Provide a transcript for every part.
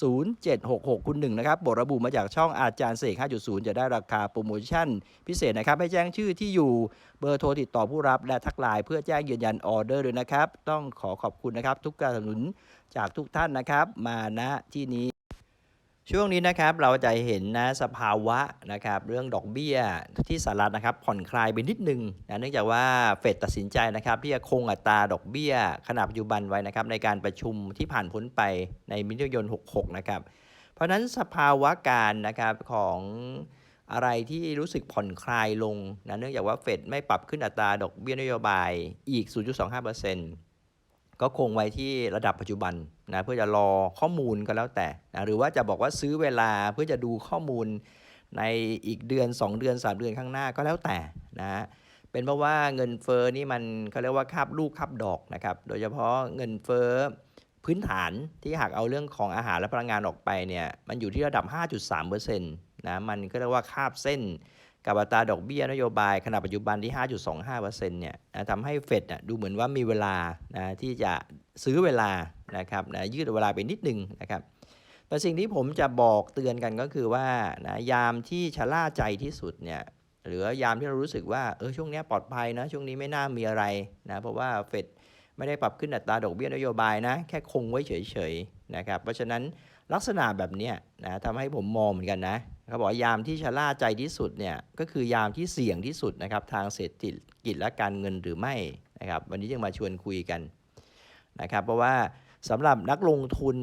0766 คุณหนึ่งนะครับบทระบุมาจากช่องอาจารย์เสก 5.0 จะได้ราคาโปรโมชั่น พิเศษนะครับ ให้แจ้งชื่อที่อยู่เบอร์โทรติดต่อผู้รับและทักไลน์เพื่อแจ้งยืนยันออเดอร์ด้วยนะครับ ต้องขอขอบคุณนะครับ ทุกการสนับสนุนจากทุกท่านนะครับ มาณที่นี้ ช่วงนี้นะครับเราจะเห็นนะสภาวะนะครับเรื่องดอกเบี้ยที่สหรัฐนะครับผ่อนคลายไปนิดนึงนะเนื่องจากว่าเฟดตัดสินใจนะครับที่จะคงอัตราดอกเบี้ยขนาดปัจจุบันไว้นะครับในการประชุมที่ผ่านพ้นไปในมิถุนายน 66 นะครับ เพราะฉะนั้นสภาวะการนะครับของอะไรที่รู้สึกผ่อนคลายลงนะเนื่องจากว่าเฟดไม่ปรับขึ้นอัตราดอกเบี้ยนโยบายอีก 0.25% ก็คงไว้ที่ระดับปัจจุบันนะเพื่อจะรอข้อมูลก็แล้วแต่นะหรือว่าจะบอกว่าซื้อเวลาเพื่อจะดูข้อมูลในอีกเดือน 2 เดือน 3 เดือนข้างหน้าก็แล้วแต่นะเป็นเพราะว่าเงินเฟ้อนี่มันเขาเรียกว่าคาบลูกคาบดอกนะครับ โดยเฉพาะเงินเฟ้อพื้นฐานที่หากเอาเรื่องของอาหารและพลังงานออกไปเนี่ยมันอยู่ที่ระดับ 5.3%นะมันก็เรียกว่าคาบเส้น กับอัตราดอกเบี้ยนโยบายขณะปัจจุบันที่ 5.25%เนี่ยนะทำให้เฟดนะดูเหมือนว่ามีเวลานะที่จะซื้อเวลานะครับนะยืดเวลาไปนิดนึงนะครับแต่สิ่งที่ผมจะบอกเตือนกันก็คือว่านะยามที่ชะล่าใจที่สุดเนี่ยหรือว่ายามที่เรารู้สึกว่าเออช่วงนี้ปลอดภัยนะช่วงนี้ไม่น่ามีอะไรนะเพราะว่าเฟดไม่ได้ปรับขึ้นอัตราดอกเบี้ยนโยบายนะแค่คงไว้เฉยๆนะครับเพราะฉะนั้นลักษณะแบบนี้นะทำให้ผมมองเหมือนกันนะ เขาบอกยามที่ชะล่าใจที่สุดเนี่ยก็คือยามที่เสี่ยงที่สุดนะครับทางเศรษฐกิจและการเงินหรือไม่นะครับวันนี้จึงมาชวนคุยกันนะครับเพราะว่าสำหรับนักลงทุน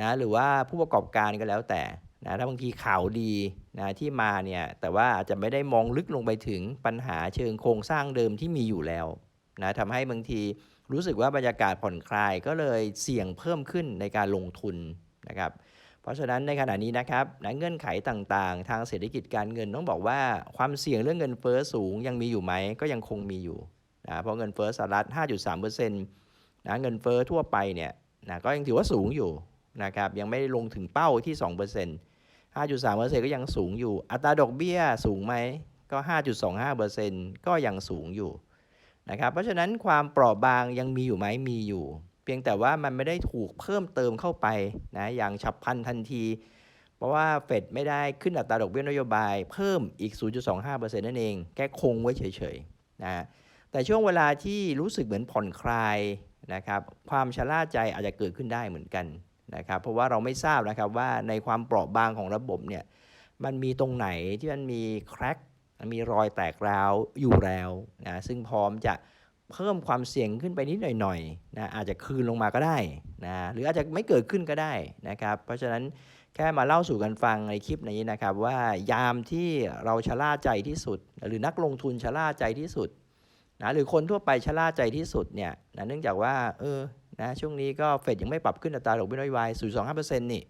นะหรือว่าผู้ประกอบการก็แล้วแต่นะถ้าบางทีข่าวดีนะที่มาเนี่ยแต่ว่าอาจจะไม่ได้มองลึกลงไปถึงปัญหาเชิงโครงสร้างเดิมที่มีอยู่แล้วนะทำให้บางทีรู้สึกว่าบรรยากาศผ่อนคลายก็เลยเสี่ยงเพิ่มขึ้นในการลงทุนนะครับ ราะฉะนั้นในขณะนี้นะครับนะเงื่อนไขต่างๆ ทางเศรษฐกิจการเงินต้องบอกว่าความเสี่ยงเรื่องเงินเฟ้อสูงยังมีอยู่ไหมก็ยังคงมีอยู่นะเพราะเงินเฟ้อสหรัฐ 5.3%นะเงินเฟ้อทั่วไปเนี่ยนะก็ยังถือว่าสูงอยู่นะครับยังไม่ได้ลงถึงเป้าที่ 2% 5.3%ก็ยังสูงอยู่ อัตราดอกเบี้ยสูงไหมก็ 5.25%ก็ยังสูงอยู่นะครับเพราะฉะนั้นความเปราะบางยังมีอยู่ไหมมีอยู่ พียงแต่ว่ามันไม่ได้ถูกเพิ่มเติมเข้าไปนะอย่างฉับพลันทันที เพราะว่าเฟดไม่ได้ขึ้นอัตราดอกเบี้ยนโยบายเพิ่มอีก 0.25%นั่นเอง แค่คงไว้เฉยๆนะแต่ช่วงเวลาที่รู้สึกเหมือนผ่อนคลายนะครับความชะล่าใจอาจจะเกิดขึ้นได้เหมือนกันนะครับเพราะว่าเราไม่ทราบนะครับว่าในความเปราะบางของระบบเนี่ยมันมีตรงไหนที่มันมีแครกมีรอยแตกร้าวอยู่แล้วนะซึ่งพร้อมจะ เพิ่มความเสี่ยงขึ้นไปนิดหน่อยๆนะอาจจะคืนลงมาก็ได้นะหรืออาจจะไม่เกิดขึ้นก็ได้นะครับ เพราะฉะนั้นแค่มาเล่าสู่กันฟังในคลิปนี้นะครับ ว่ายามที่เราชะล่าใจที่สุด หรือนักลงทุนชะล่าใจที่สุดนะหรือคนทั่วไปชะล่าใจที่สุดเนี่ยนะเนื่องจากว่าเออนะช่วงนี้ก็เฟดยังไม่ปรับขึ้นอัตราดอกเบี้ยนโยบาย0.25%นี่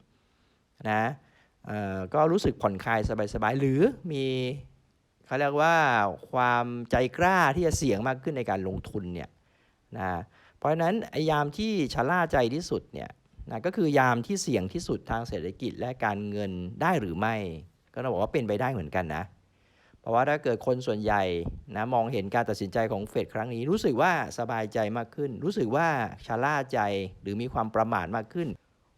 นะเออก็รู้สึกผ่อนคลายสบายๆ หรือมี เขาเรียกว่าความใจกล้าที่จะเสี่ยงมากขึ้นในการลงทุนเนี่ยนะเพราะฉะนั้นไอ้ยามที่ชะล่าใจที่สุดเนี่ยนะก็คือยามที่เสี่ยงที่สุดทางเศรษฐกิจและการเงินได้หรือไม่ ก็ต้องบอกว่าเป็นไปได้เหมือนกันนะ เพราะว่าถ้าเกิดคนส่วนใหญ่นะมองเห็นการตัดสินใจของเฟดครั้งนี้ รู้สึกว่าสบายใจมากขึ้น รู้สึกว่าชะล่าใจหรือมีความประมาทมากขึ้น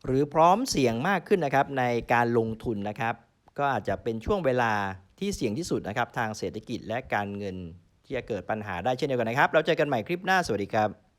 หรือพร้อมเสี่ยงมากขึ้นนะครับในการลงทุนนะครับ ก็อาจจะเป็นช่วงเวลา ที่เสี่ยงที่สุดนะครับทางเศรษฐกิจและการเงินที่จะเกิดปัญหาได้เช่นเดียวกันนะครับ เราเจอกันใหม่คลิปหน้าสวัสดีครับ